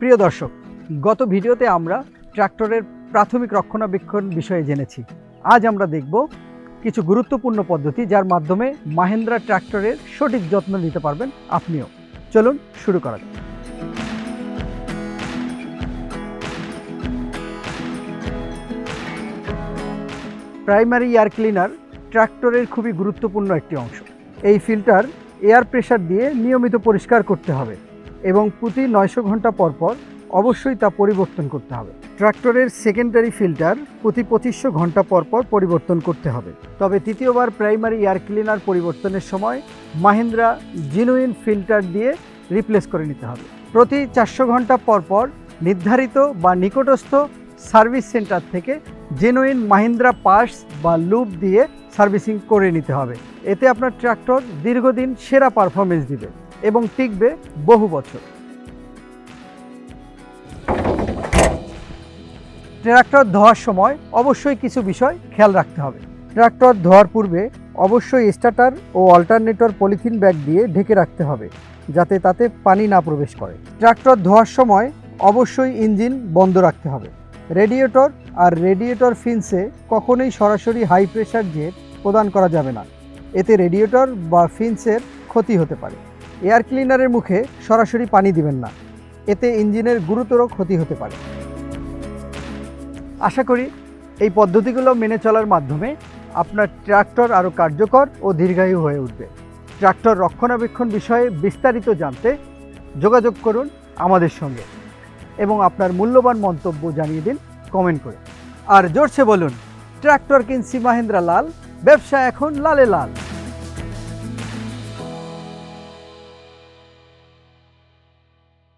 প্রিয় দর্শক, গত ভিডিওতে আমরা ট্রাক্টরের প্রাথমিক রক্ষণাবেক্ষণ বিষয়ে জেনেছি। আজ আমরা দেখব কিছু গুরুত্বপূর্ণ পদ্ধতি যার মাধ্যমে মাহেন্দ্রা ট্রাক্টরের সঠিক যত্ন নিতে পারবেন আপনিও। চলুন শুরু করা যাক। প্রাইমারি এয়ার ক্লিনার ট্রাক্টরের খুবই গুরুত্বপূর্ণ একটি অংশ। এই ফিল্টার এয়ার প্রেশার দিয়ে নিয়মিত পরিষ্কার করতে হবে। এবং প্রতি নয়শো ঘণ্টা পর পর অবশ্যই তা পরিবর্তন করতে হবে। ট্রাক্টরের সেকেন্ডারি ফিল্টার প্রতি পঁচিশশো ঘণ্টা পর পর পরিবর্তন করতে হবে। তবে তৃতীয়বার প্রাইমারি এয়ার ক্লিনার পরিবর্তনের সময় মাহিন্দ্রা জিনুইন ফিল্টার দিয়ে রিপ্লেস করে নিতে হবে। প্রতি চারশো ঘণ্টা পর পর নির্ধারিত বা নিকটস্থ সার্ভিস সেন্টার থেকে জেনুইন মাহিন্দ্রা পার্স বা লুপ দিয়ে সার্ভিসিং করে নিতে হবে। এতে আপনার ট্রাক্টর দীর্ঘদিন সেরা পারফরমেন্স দিবে। এবং টিকবে বহু বছর। ট্রাক্টর ধোয়ার সময় অবশ্যই কিছু বিষয় খেয়াল রাখতে হবে। ট্রাক্টর ধোয়ার পূর্বে অবশ্যই স্টার্টার ও অল্টারনেটর পলিথিন ব্যাগ দিয়ে ঢেকে রাখতে হবে, যাতে তাতে পানি না প্রবেশ করে। ট্রাক্টর ধোয়ার সময় অবশ্যই ইঞ্জিন বন্ধ রাখতে হবে। রেডিয়েটর আর রেডিয়েটর ফিন্সে কখনোই সরাসরি হাই প্রেশার জেট প্রদান করা যাবে না। এতে রেডিয়েটর বা ফিন্সের ক্ষতি হতে পারে। এয়ার ক্লিনারের মুখে সরাসরি পানি দিবেন না। এতে ইঞ্জিনের গুরুতর ক্ষতি হতে পারে। আশা করি এই পদ্ধতিগুলো মেনে চলার মাধ্যমে আপনার ট্রাক্টর আরও কার্যকর ও দীর্ঘায়ু হয়ে উঠবে। ট্রাক্টর রক্ষণাবেক্ষণ বিষয়ে বিস্তারিত জানতে যোগাযোগ করুন আমাদের সঙ্গে এবং আপনার মূল্যবান মন্তব্য জানিয়ে দিন কমেন্ট করে। আর জোরছে বলুন, ট্রাক্টর কিনছি মাহেন্দ্রা লাল, ব্যবসা এখন লালে লাল।